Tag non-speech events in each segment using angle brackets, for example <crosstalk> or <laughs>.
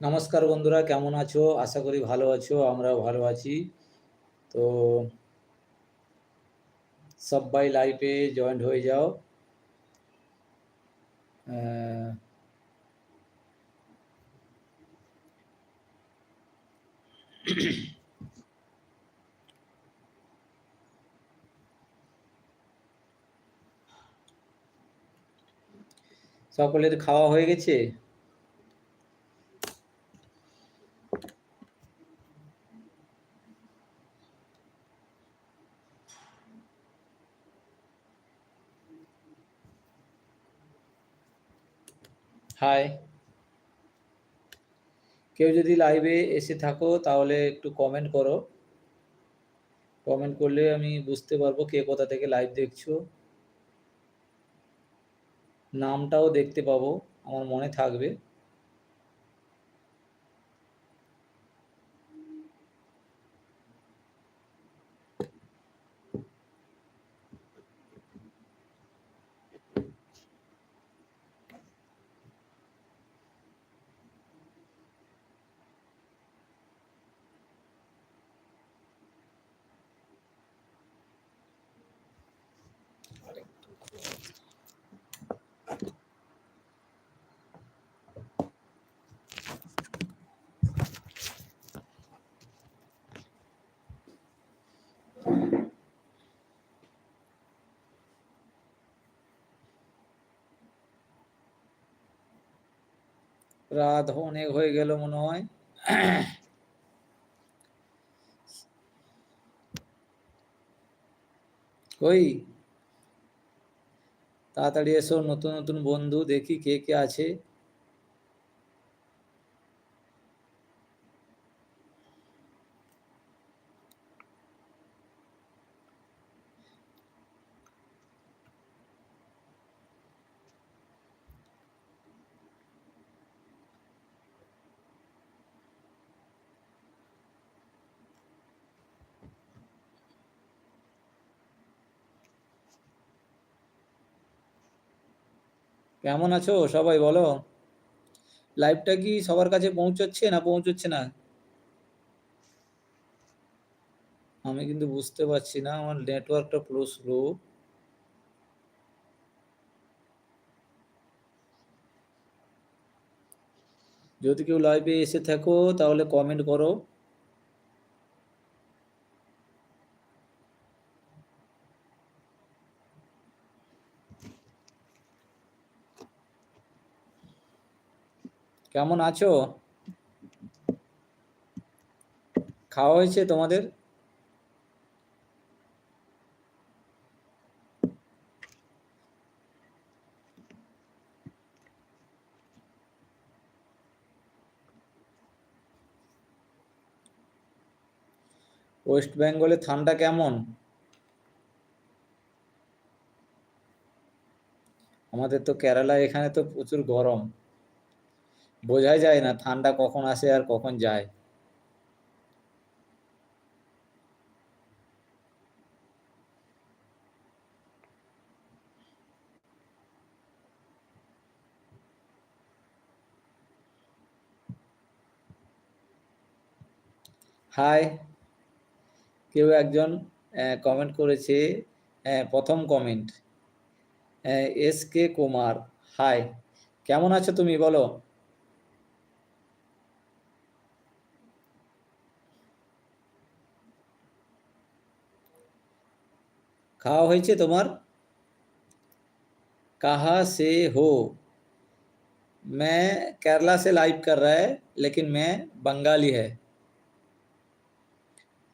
নমস্কার বন্ধুরা, কেমন আছো? আশা করি ভালো আছো, আমরাও ভালো আছি। তো সবাই লাইফে জয়েন্ট হয়ে যাও। সকলের খাওয়া হয়ে গেছে? হাই কেউ যদি লাইভে এসে থাকো, তাহলে একটু কমেন্ট করো। কমেন্ট করলে আমি বুঝতে পারব কে কোথা থেকে লাইভ দেখছ। নামটাও দেখতে পাবো, আমার মনে থাকবে। রাত অনেক হয়ে গেল মনে হয়। কই তাড়াতাড়ি এসো, নতুন নতুন বন্ধু, দেখি কে কে আছে। কেমন আছো সবাই বলো? লাইভটা কি সবার কাছে পৌঁছচ্ছে না পৌঁছচ্ছে না? আমি কিন্তু বুঝতে পারছি না, আমার নেটওয়ার্কটা পুরো স্লো যদি কেউ লাইভে এসে থাকো, তাহলে কমেন্ট করো। কেমন আছো? খাওয়া হয়েছে তোমাদের? ওয়েস্ট বেঙ্গলে ঠান্ডা কেমন? আমাদের তো কেরালা এখানে তো প্রচুর গরম। বোঝাই যায় না ঠান্ডা কখন আসে আর কখন যায়। হাই কেউ একজন কমেন্ট করেছে প্রথম comment S K Kumar hi কেমন আছো তুমি বলো? खावा হয়েছে তোমার कहाँ से हो मैं केरला से लाइव कर रहा है लेकिन मैं बंगाली है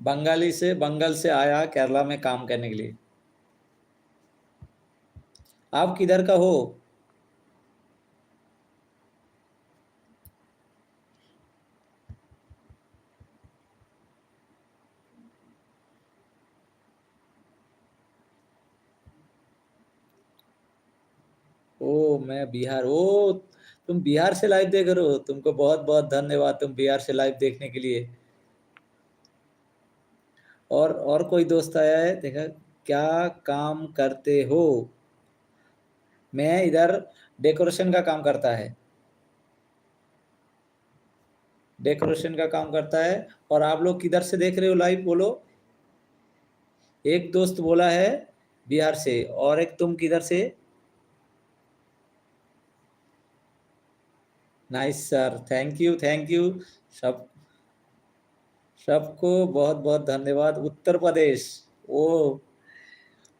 बंगाली से बंगाल से आया केरला में काम करने के लिए आप किधर का हो ओ, मैं बिहार, ओ, तुम बिहार से लाइव देख रहे हो। तुमको बहुत बहुत धन्यवाद तुम बिहार से लाइव देखने के लिए। और और कोई दोस्त आया है? देखा, क्या काम करते हो? मैं इधर डेकोरेशन का काम करता है। डेकोरेशन का काम करता है। और आप लोग किधर से देख रहे हो लाइव बोलो। एक दोस्त बोला है बिहार से और एक तुम किधर से? Nice sir thank you thank you सब, सबको बहुत बहुत धन्यवाद। उत्तर प्रदेश। ओ,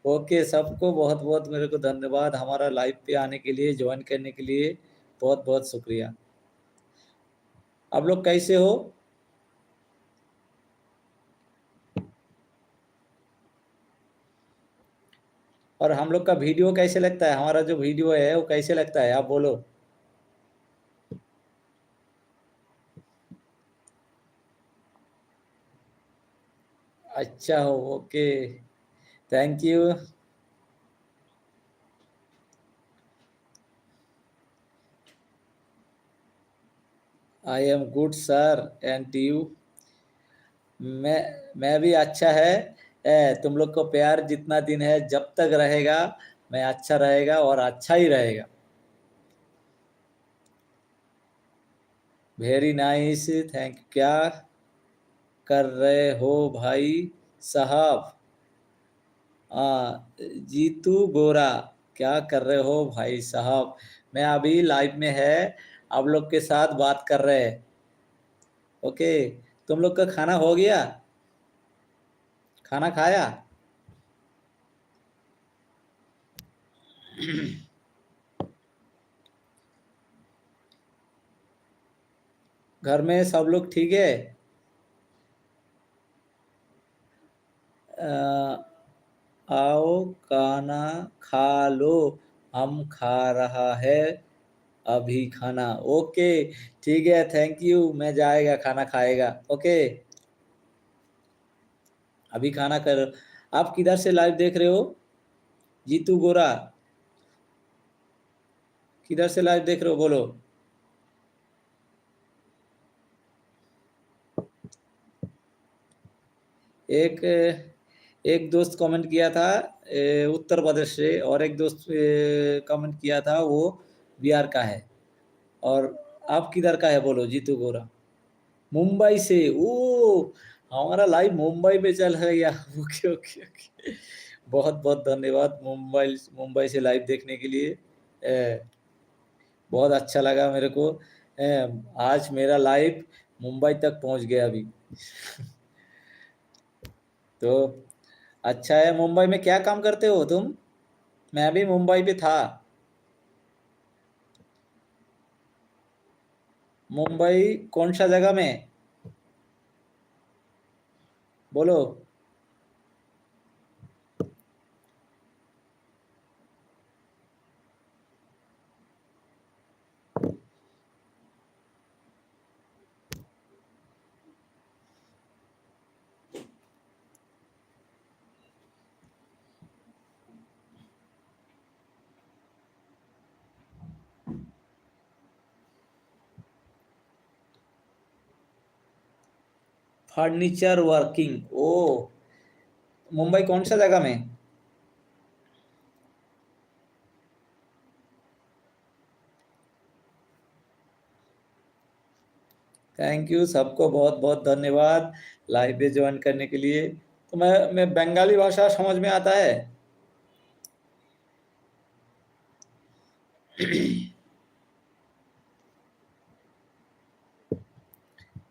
ओके, सबको बहुत बहुत मेरे को धन्यवाद हमारा लाइव पे आने के लिए ज्वाइन करने के लिए। बहुत बहुत शुक्रिया। आप लोग कैसे हो? और हम लोग का वीडियो कैसे लगता है? हमारा जो वीडियो है, वो कैसे लगता है? आप बोलो। अच्छा हो okay thank you I am good sir and you मैं मैं भी अच्छा है। ए, तुम लोग को प्यार जितना दिन है जब तक रहेगा मैं अच्छा रहेगा और अच्छा ही रहेगा। वेरी नाइस थैंक यू क्या? कर रहे हो भाई साहब? जीतू गोरा क्या कर रहे हो भाई साहब? मैं अभी लाइव में है, आप लोग के साथ बात कर रहे हैं। ओके, तुम लोग का खाना हो गया? खाना खाया? घर में सब लोग ठीक है? आओ खाना खा लो, हम खा रहा है, अभी खाना। ओके, ठीक है थैंक यू मैं जाएगा, खाना खाएगा। ओके। अभी खाना कर आप किधर से लाइव देख रहे हो? जीतू गोरा। किधर से लाइव देख रहे हो? बोलो। एक एक दोस्त कमेंट किया था उत्तर प्रदेश से और एक दोस्त कमेंट किया था वो बिहार का है। और आप किधर का है बोलो जीतू गोरा मुंबई से। ओ हमारा लाइव मुंबई में चल गया ओके ओके ओके बहुत बहुत धन्यवाद मुंबई मुंबई से लाइव देखने के लिए। ए, बहुत अच्छा लगा मेरे को। ए, आज मेरा लाइव मुंबई तक पहुँच गया अभी। <laughs> तो अच्छा है, मुंबई में क्या काम करते हो तुम? मैं भी मुंबई पे था। मुंबई कौन सा जगह में? बोलो। Furniture working. ओ, मुंबई कौन सा जगह में? थैंक यू सबको बहुत बहुत धन्यवाद लाइव पे ज्वाइन करने के लिए। तो मैं मैं बंगाली भाषा समझ में आता है?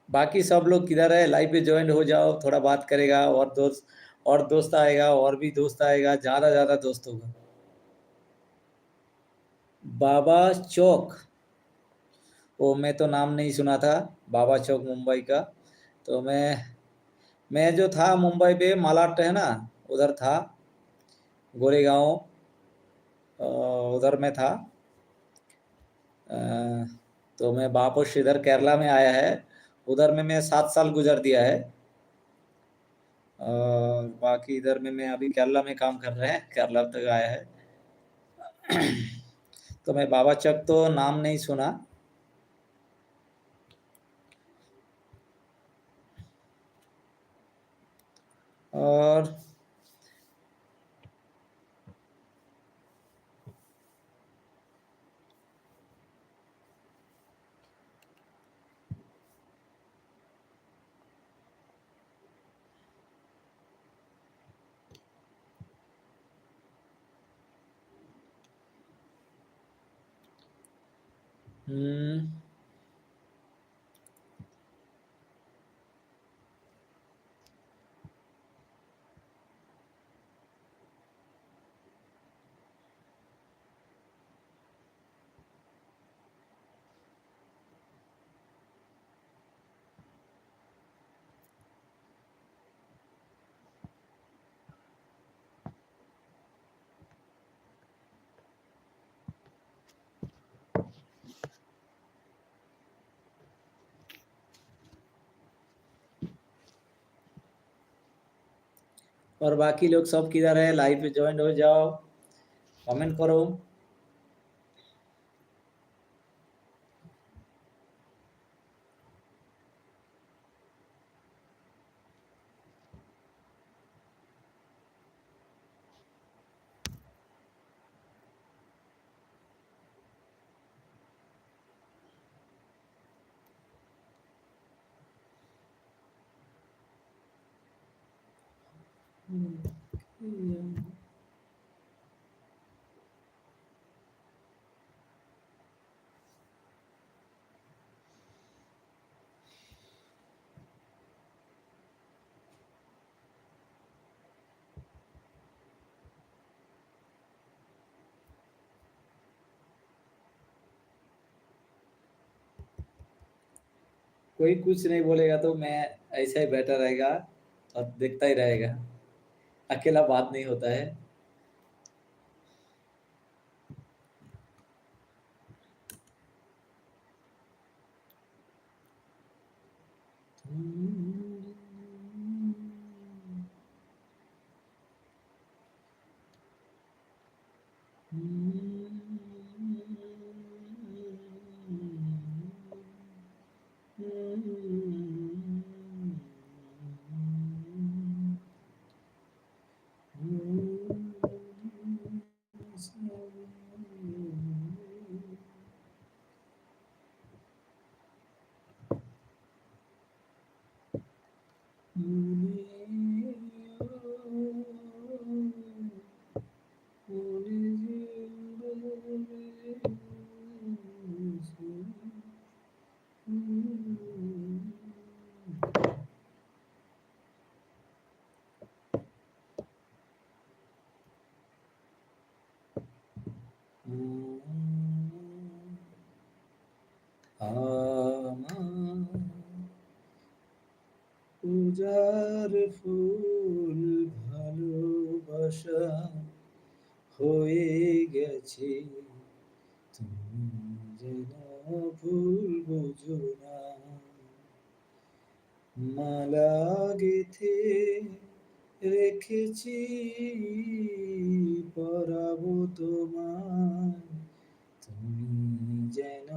बाकी सब लोग किधर है? लाइव पे ज्वाइन हो जाओ, थोड़ा बात करेगा, और दोस्त और दोस्त आएगा, और भी दोस्त आएगा, ज़्यादा ज़्यादा दोस्त होगा। बाबा चौक। वो मैं तो नाम नहीं सुना था, बाबा चौक मुंबई का। तो मैं मैं जो था मुंबई पे मालाट है ना, उधर था, गोरेगांव उधर में था। तो मैं वापस इधर केरला में आया है। उधर में मैं सात साल गुजर दिया है। और बाकी इधर में मैं अभी केरला में काम कर रहे हैं, केरला तक आया है। <clears throat> तो मैं बाबा चक तो नाम नहीं सुना। और 嗯。और बाकी लोग सब किधर है? लाइव पे ज्वाइन हो जाओ। कमेंट करो। कोई कुछ नहीं बोलेगा तो मैं ऐसा ही बैठा रहेगा और देखता ही रहेगा। अकेला बात नहीं होता है। পূজার ফুল ভালোবাসা হয়ে গেছে। তুমি যেন ভুল বুঝো না। মালা গেথে রেখেছি, পরাবো তোমায়। তুমি যেন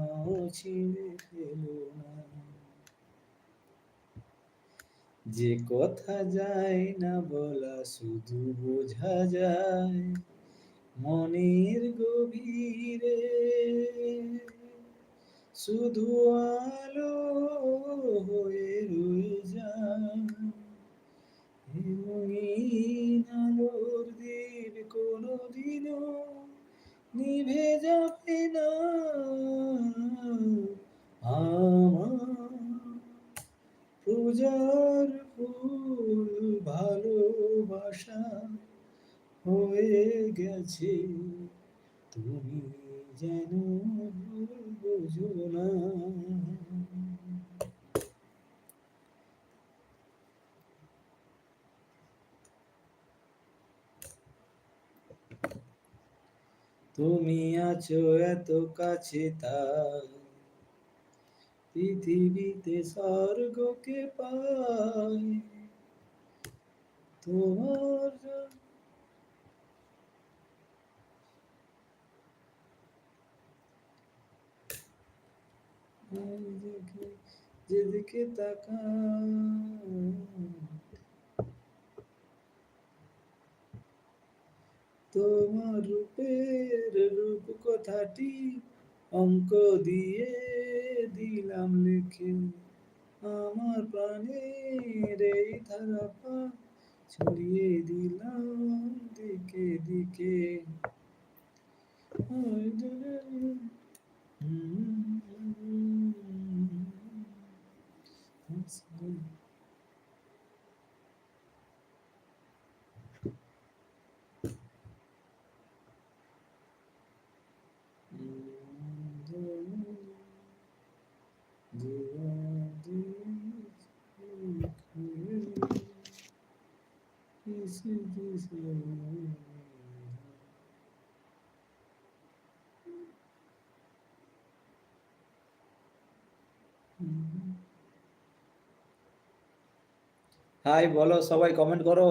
ছিঁড়ে ফেলো না যে কথা যায় না বলা শুধু বোঝা যায় মনের গভীরে। শুধু আলো হয়ে রয়ে যায় রঙিন আলোর দ্বীপ কোনোদিনও নিভে যাবে না। আমার পূজার ফুল ভালোবাসা হয়ে গেছে। তুমি যেন বুঝো না তুমি আছো এত কাছে তাই পৃথিবীতে স্বর্গকে পাই। তোমার যেদিকে তাকাই। তোমার রূপের রূপ কথাটি অঙ্ক দিয়ে দিলাম লিখে আমার প্রাণের এই ধারাপা ছড়িয়ে দিলাম দিকে দিকে হাই বলো সবাই কমেন্ট করো।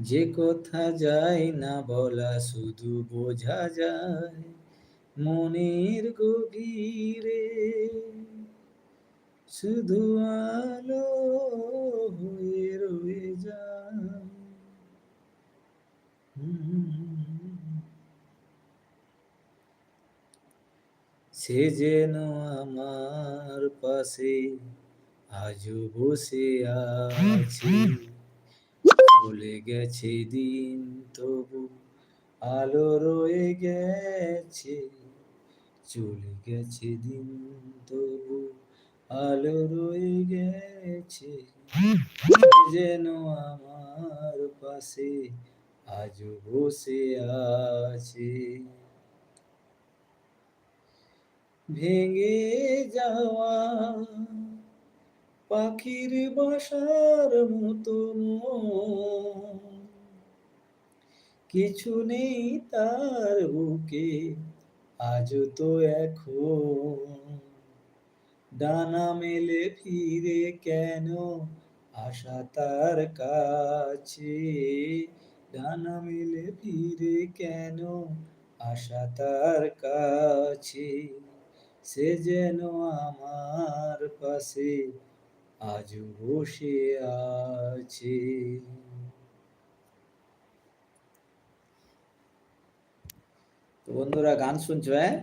যে কথা যায় না বলা শুধু বোঝা যায় মনের গভীরে। শুধু আলো হয়ে রয়ে যায়। সে যেন আমার পাশে আজও বসে আছে। চলে গেছে দিন, তবু আলো রয়ে গেছে। চলে গেছে দিন, তবু আলো রয়ে গেছে। যেন আমার পাশে আজ বসে আছে। ভেঙে যাওয়া পাখির বাসার মতো কিছু নেই তার বুকে আজ তো এখন। ডানা মেলে ফিরে কেন আশা তার কাছে? ডানা মেলে ফিরে কেন আশা তার কাছে? সে যেন আমার পাশে আজ বসে আছে। তো বন্ধুরা, গান শুনছো হ্যাঁ?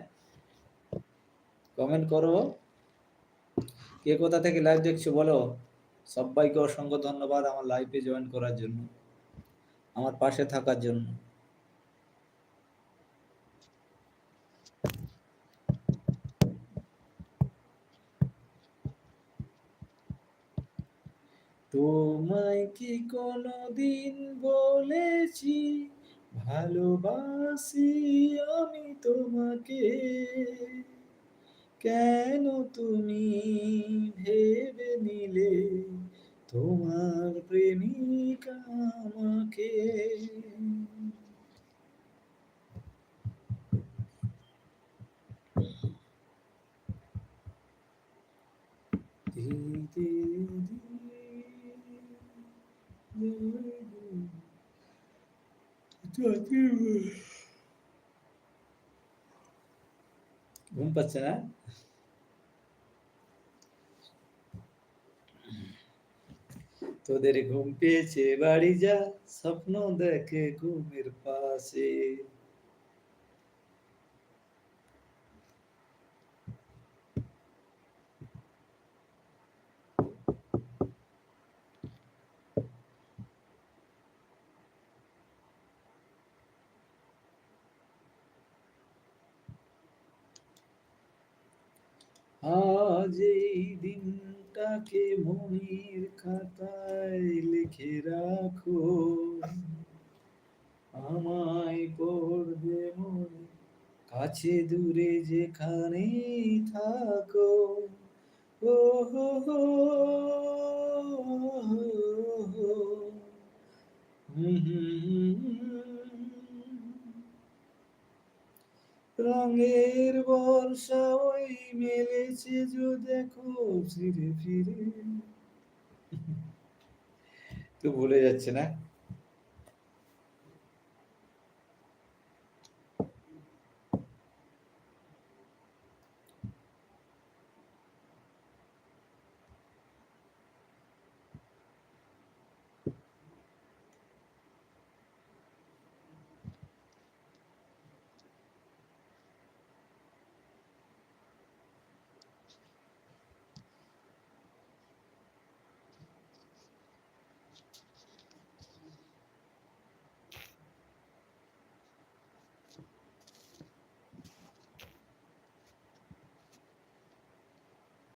কমেন্ট করো। কে কোথা থেকে লাইভ দেখছ বলো? সবাইকে অসংখ্য ধন্যবাদ আমার লাইভে জয়েন করার জন্য, আমার পাশে থাকার জন্য। তোমায় কি কোনোদিন বলেছি? ভালোবাসি আমি তোমাকে। কেন তুমি ভেবে নিলে? তোমার প্রেমিকা আমাকে। ঘুম পাচ্ছে না তোদের ঘুম পেয়েছে বাড়ি যা স্বপ্ন দেখে ঘুমের পাশে আজ এই দিনটাকে মনের খাতায় লিখে রাখো। আমায় পড়বে মনে, কাছে দূরে যেখানে থাকো। ও হো হো হুম। রঙের বর্ষা ওই মেলেছে যে দেখো ফিরে ফিরে। <laughs> তো ভুলে যাচ্ছে না?